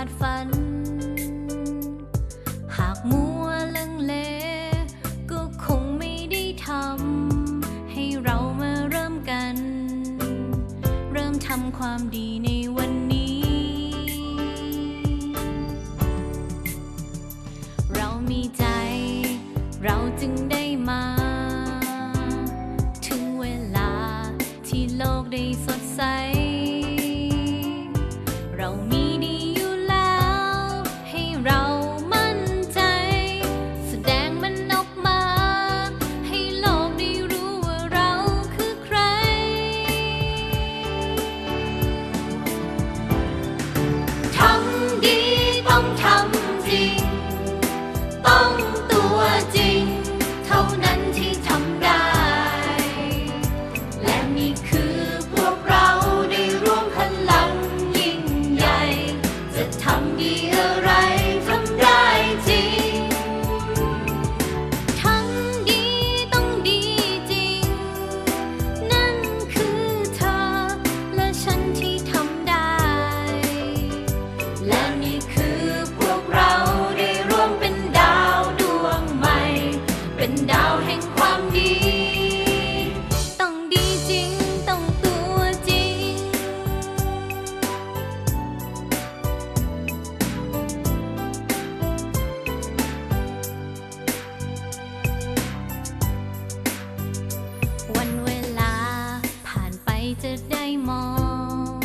าดฝัน หากมัวลังเล ก็คงไม่ได้ทำ ให้เรามาเริ่มกัน เริ่มทำความดีในวันนี้ เรามีใจ เราจึงได้มา ถึงเวลาที่โลกได้สดใส に จะได้มอง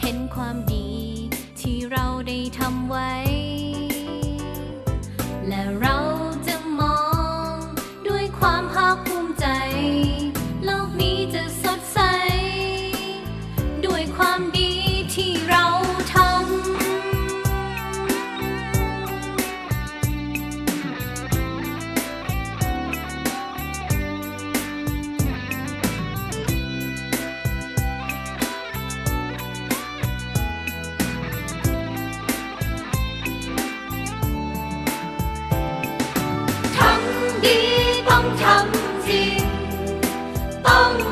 เห็นความดีที่เราได้ทำไว้ 一捧长荆风